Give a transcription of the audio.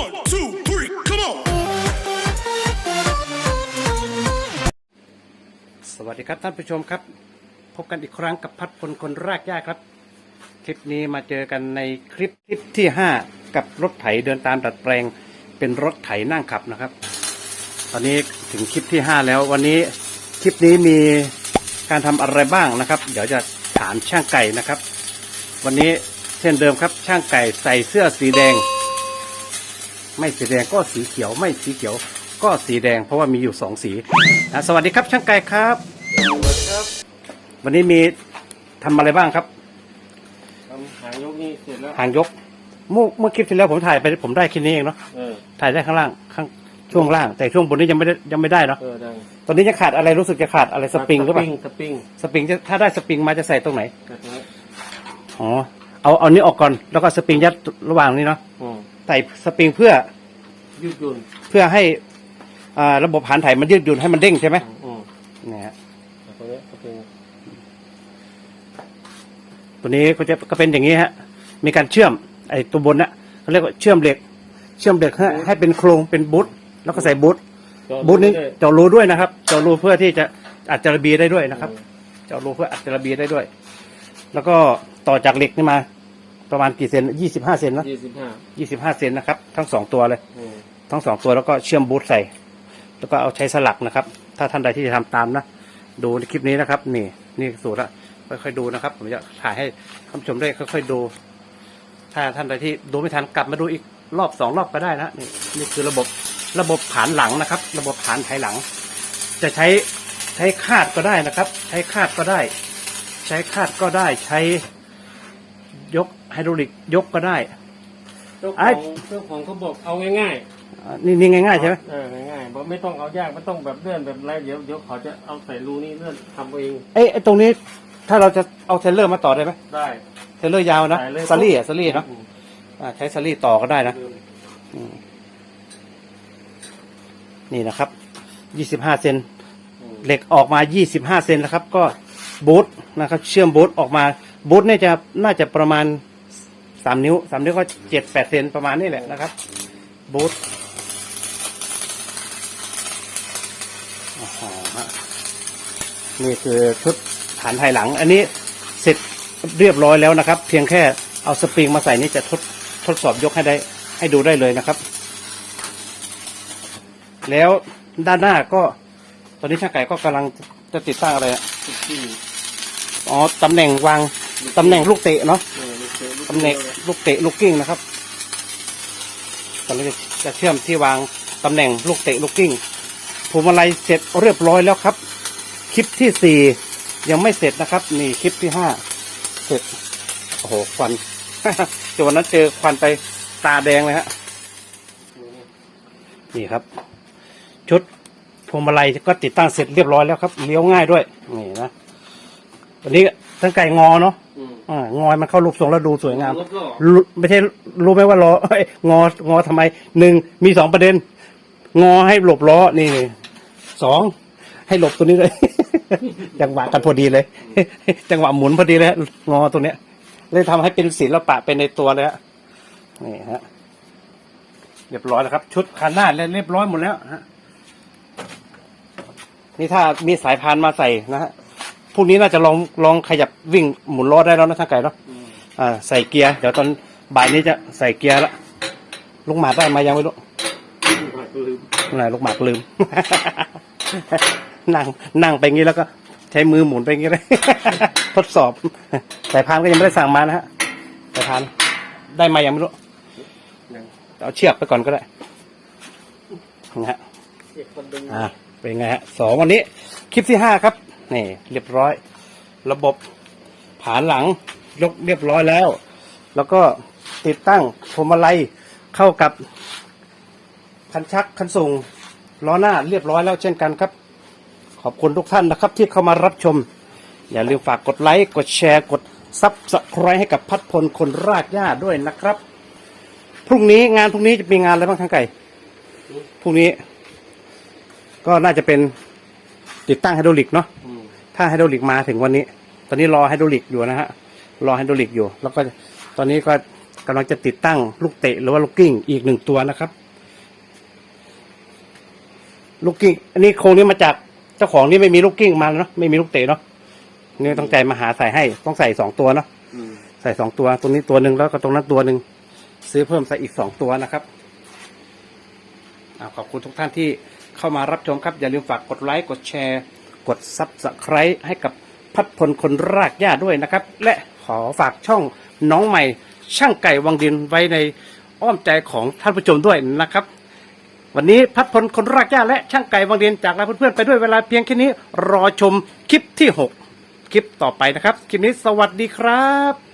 One, two, three, come on! สวัสดีครับท่านผู้ชมครับ พบกันอีกครั้งกับพัดพลคนรากหญ้าครับ คลิปนี้มาเจอกันในคลิปคลิปที่ 5 กับรถไถเดินตามดัดแปลง เป็นรถไถนั่งขับนะครับ ตอนนี้ถึงคลิปที่ 5 แล้ววันนี้คลิปนี้มีการทำอะไรบ้างนะครับ เดี๋ยวจะถามช่างไก่นะครับ วันนี้เช่นเดิมครับช่างไก่ใส่เสื้อสีแดง ไม่สีแดงก็สีเขียว ไม่สีเขียว ก็สีแดง เพราะว่ามีอยู่สองสีอะสวัสดีครับช่างไก่ครับ ครับวันนี้มีทำอะไรบ้างครับ ทำหางยกนี่เสร็จแล้ว หางยกเมื่อเมื่อคลิปที่แล้วผมถ่ายไปผมได้แค่นี้เองเนาะเออ ถ่ายได้ข้างล่างข้างช่วงล่าง แต่ช่วงบนนี้ยังไม่ได้ยังไม่ได้เนาะเออได้ตอนนี้จะขาดอะไรรู้สึกจะขาดอะไรสปริงหรือเปล่าสปริงสปริงจะถ้าได้สปริงมาจะใส่ตรงไหนแบบนี้อ๋อเอาเอานี้ออกก่อนแล้วก็สปริงยัดระหว่างนี้เนาะอืม ใส่สปริงเพื่อยืดหยุ่นเพื่อให้อ่าระบบหันไถมันยืดหยุ่นให้มันเด้งใช่ไหมอืมเนี่ยฮะแบบนี้สปริงตัวนี้ก็จะก็เป็นอย่างนี้ฮะ มีการเชื่อมไอ้ตัวบนน่ะเขาเรียกว่าเชื่อมเหล็ก เชื่อมเหล็กให้ให้เป็นโครงเป็นบูทแล้วก็ใส่บูทบูธนี้เจาะรูด้วยนะครับ เจาะรูเพื่อที่จะอัดจารบีได้ด้วยนะครับ เจาะรูเพื่ออัดจารบีได้ด้วย แล้วก็ต่อจากเหล็กนี่มา ประมาณกี่เซนยี่สิบห้าเซนนะยี่สิบห้ายี่สิบห้าเซนนะครับ ทั้งสองตัวเลยอืมทั้งสองตัวแล้วก็เชื่อมบูทใส่ แล้วก็เอาใช้สลักนะครับ ถ้าท่านใดที่จะทำตามนะ ดูในคลิปนี้นะครับ นี่ นี่สูตรละค่อยๆดูนะครับ ผมจะถ่ายให้ท่านผู้ชมได้ค่อยๆดู ถ้าท่านใดที่ดูไม่ทันกลับมาดูอีกรอบสองรอบก็ได้นะนี่นี่คือระบบระบบฐานหลังนะครับ ระบบฐานไถหลัง จะใช้ใช้คาดก็ได้นะครับ ใช้คาดก็ได้ ใช้คาดก็ได้ใช้ ยกไฮดรอลิกยกก็ได้ เจ้าขไอ้ องเจ้าของเขาบอกเอาง่ายอ่านี่นี่ง่ายๆใช่ไหมๆเออง่ายๆบอกไม่ต้องเอายากไม่ต้องแบบเลื่อนแบบไรเดี๋ยวเดี๋ยวเขาจะเอาใส่รูนี่เลื่อนทำเอาเองเอ้ยไอ้ตรงนี้ถ้าเราจะเอาเทรลเลอร์มาต่อได้ไหมได้เทรลเลอร์ยาวนะใส่เลยซารี่อะซารี่เนาะอืมอ่าใช้ซารี่ต่อก็ได้นะเดิมนี่นะครับยี่สิบห้าเซนอืมเหล็กออกมายี่สิบห้าเซนนะครับ ก็บูทนะครับ เชื่อมบูทออกมา บูทเนี่ยจะน่าจะประมาณสามนิ้วสามนิ้วก็เจ็ดแปดเซนประมาณนี้แหละนะครับ บูทโอ้โหฮะนี่คือชุดฐานไทยหลัง อันนี้เสร็จเรียบร้อยแล้วนะครับ เพียงแค่เอาสปริงมาใส่นี่จะทดทดสอบยกให้ได้ให้ดูได้เลยนะครับ แล้วด้านหน้าก็ ตอนนี้ช่างไก่ก็กำลังจะติดตั้งอะไรอะทุกที่อ๋อตำแหน่งวาง ตำแหน่งลูกเตะเนาะเออลูกเตะลูกตำแหน่งลูกเตะลูกกิ้งนะครับตอนนี้จะเชื่อมที่วางตำแหน่งลูกเตะลูกกิ้งพวงมาลัยเสร็จเรียบร้อยแล้วครับ คลิปที่สี่ยังไม่เสร็จนะครับ นี่คลิปที่ห้าเสร็จโอ้โหควันเดี๋ยววันนั้นเจอควันไปตาแดงเลยฮะนี่ครับ ชุดพวงมาลัยก็ติดตั้งเสร็จเรียบร้อยแล้วครับเลี้ยวง่ายด้วยนี่นะวันนี้ทั้งไก่งอเนาะ อืมอ่างอยมันเข้ารูปทรงแล้วดูสวยงามแล้วก็รู้ไม่ใช่รู้ไหมว่ารอเอ้ยงองอทำไมหนึ่งมีสองประเด็น งอให้หลบล้อนี่สองให้หลบตัวนี้เลย จังหวะกันพอดีเลย จังหวะหมุนพอดีเลยฮะงอตัวเนี้ย เลยทำให้เป็นศิลปะเป็นในตัวเลยฮะนี่ฮะเรียบร้อยแล้วครับ ชุดคันหน้าเรียบร้อยหมดแล้วฮะนี่ถ้ามีสายพานมาใส่นะฮะ พรุ่งนี้น่าจะลองลองขยับวิ่งหมุนล้อได้แล้วนะท่านไก่เนาะอืมอ่าใส่เกียร์เดี๋ยวตอนบ่ายนี้จะใส่เกียร์ละลูกหมากได้มายังไม่รู้ลืมไหนลูกหมากลืม นั่งนั่งไปงี้แล้วก็ใช้มือหมุนไปงี้เลยทดสอบสายพานก็ยังไม่ได้สั่งมานะฮะสายพานได้มายังไม่รู้ยังเอาเชือกไปก่อนก็ได้นะฮะเก็บคนดึงอ่าเป็นไงฮะสองวันนี้ คลิปที่ห้าครับ นี่เรียบร้อย ระบบผานหลังยกเรียบร้อยแล้ว แล้วก็ติดตั้งพวงมาลัยเข้ากับคันชักคันส่งล้อหน้าเรียบร้อยแล้วเช่นกันครับ ขอบคุณทุกท่านนะครับที่เข้ามารับชม อย่าลืมฝากกดไลค์กดแชร์กดซับสไครต์ให้กับพัดพลคนรากหญ้าด้วยนะครับ พรุ่งนี้งานพรุ่งนี้จะมีงานอะไรบ้างทางไก่พรุ่งนี้ ก็น่าจะเป็นติดตั้งไฮดรอลิกเนาะ ถ้าไฮดรอลิกมาถึงวันนี้ ตอนนี้รอไฮดรอลิกอยู่นะฮะ รอไฮดรอลิกอยู่ แล้วก็ตอนนี้ก็กำลังจะติดตั้งลูกเตะหรือว่าลูกกิ้งอีกหนึ่งตัวนะครับ ลูกกิ้งอันนี้โครงนี้มาจากเจ้าของนี่ไม่มีลูกกิ้งมาเนาะไม่มีลูกเตะเนาะนี่ต้องใจมาหาใส่ให้ ต้องใส่สองตัวเนาะใส่สองตัวตรงนี้ตัวหนึ่งแล้วก็ตรงนั้นตัวหนึ่งซื้อเพิ่มใส่อีกสองตัวนะครับอขอบคุณทุกท่านที่เข้ามารับชมครับ อย่าลืมฝากกดไลค์กดแชร์ กดซับสไครต์ให้กับพัดพลคนรากหญ้าด้วยนะครับ และขอฝากช่องน้องใหม่ ช่างไก่วังดินไว้ในอ้อมใจของท่านผู้ชมด้วยนะครับ วันนี้พัดพลคนรากหญ้าและช่างไก่วังดินจากลาเพื่อนๆไปด้วยเวลาเพียงแค่นี้รอชมคลิปที่ 6 คลิปต่อไปนะครับ คลิปนี้สวัสดีครับ